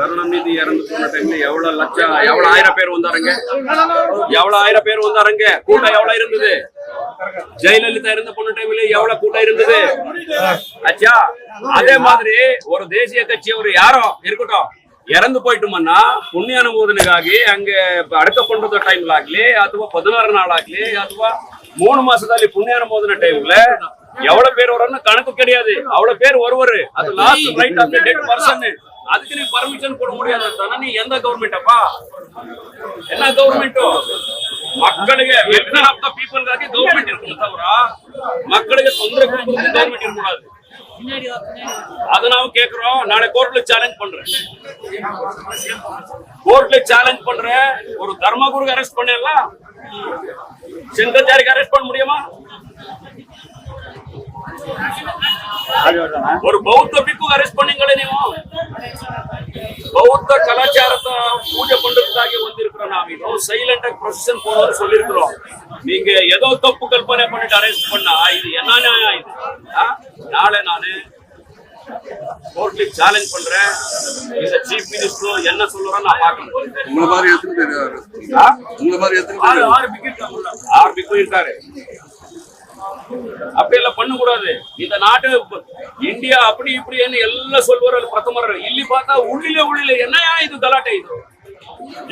கருணாநிதி இறந்து போன டைம்ல எவ்வளவு லட்சம் எவ்வளவு ஆயிரம் பேர் வந்தாருங்க? எவ்வளவு ஆயிரம் பேர் வந்தாருங்க? கூட்டம் எவ்வளவு இருந்தது? ஜெயலலிதா இருந்த பொண்ணு டைம்ல எவ்வளவு கூட்டம் இருந்தது? அச்சா அதே மாதிரி ஒரு தேசிய கட்சி ஒரு யாரோ இருக்கட்டும் இறந்து போயிட்டோம்னா புண்ணிய அனுமோதனைக்காகி அங்க அடுத்த பண்றது டைம்ல ಆಗ್ಲಿ ಅಥವಾ பதினாறு நாள் ಆಗ್ಲಿ அதுவா மூணு மாசத்தாலி புண்ணிய அனுமோதனை டைம்ல எவ்வளவு பேர் வரணும் கணக்கு கிடையாது. அவ்வளவு பேர் ஒருவர் அது லாஸ்ட் ரைட் ஆஃப் பர்சன் அதுக்கு நீ பர்மிஷன் போட முடியாது தானே நீ எந்த கவர்மெண்டப்பா என்ன கவர்மெண்ட்டோ மக்களுக்கு வெல்ஃபேர் ஆஃப் த பீப்புள்காக கவர்மெண்ட் இருக்கணும் தவிர மக்களுக்கு தொந்தரவு கொடுக்கறது கவர்மெண்ட் இருக்கக்கூடாது. அத நான் கேக்குறோம் நாளை கோர்ட்ல சேலஞ்ச் பண்றேன். கோர்ட்ல சேலஞ்ச் பண்றேன். ஒரு தர்மகுருக்கு அரெஸ்ட் பண்ணிடலாம். சங்கராச்சாரிக்கு அரெஸ்ட் பண்ண முடியுமா? ஒரு பௌத்த பிக்கு அரெஸ்ட் பண்ணீங்களே நீங்க. பௌத்த கலாச்சாரத்தை பூஜை பண்றதுக்காக வந்திருக்கிறோம் நாம. இது சைலண்டா ப்ரொசஷன் போறோம்னு சொல்லியிருக்கிறோம். நீங்க ஏதோ தப்பு கற்பனை பண்ணிட்டு அரெஸ்ட் பண்ணா இது என்ன நியாயம்? இது? நாளை நானு கோர்ட்ல சேலஞ்ச் பண்றேன். இந்த சீஃப் மினிஸ்டர் என்ன சொல்லுறோம் நான் பார்க்கணும். உங்களை மாதிரி எத்தனை பேர் ஆறு பேர் ஆறு விக்கெட் ஆறு விக்கெட் இருக்காரு அப்படி எல்லாம் பண்ணக்கூடாது. இந்த நாட்டு இந்தியா அப்படி இப்படின்னு எல்லாம் சொல்வாரு பிரதமர். ಇಲ್ಲಿ பார்த்தா உள்ளில உள்ளில. என்னையா இது தலாட்டை இது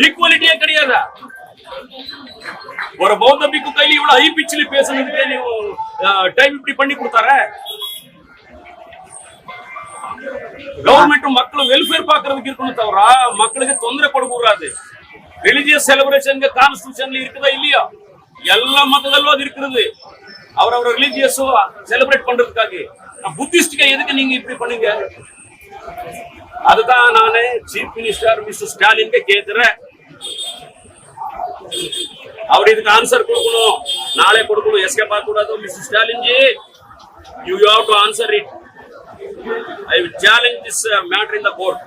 ஈக்குவாலிட்டியே கிடையாதா? ஒரு பௌத்த பிக்கு கையில் இவ்வளவு ஐ பிச்சில் பேசுனதுக்கே நீங்க டைம் இப்படி பண்ணி கொடுத்தார? கவர்மெண்ட் மக்கள் வெல்ஃபேர் பாக்குறதுக்கு இருக்கணும் தவிர மக்களுக்கு தொந்தரவு கொடுக்க கூடாது ரிலிஜியஸ் செலிபிரேஷன் கான்ஸ்டியூஷன்ல இருக்குதா இல்லையா? எல்லா மதங்களும் அது இருக்கிறது. அவரவர் ரிலிஜியஸ் செலிப்ரேட் பண்றதுக்காக புத்திஸ்டுக்கு எதுக்கு நீங்க இப்படி பண்ணுங்க? அதுதான் நானு சீஃப் மினிஸ்டர் மிஸ்டர் ஸ்டாலின் கேட்கிறேன் அவர் இதுக்கு ஆன்சர் கொடுக்கணும். நாளே கொடுக்கணும். எஸ்கே பார்க்க கூடாது mister Stalin ji you have to answer it I challenge this matter in the court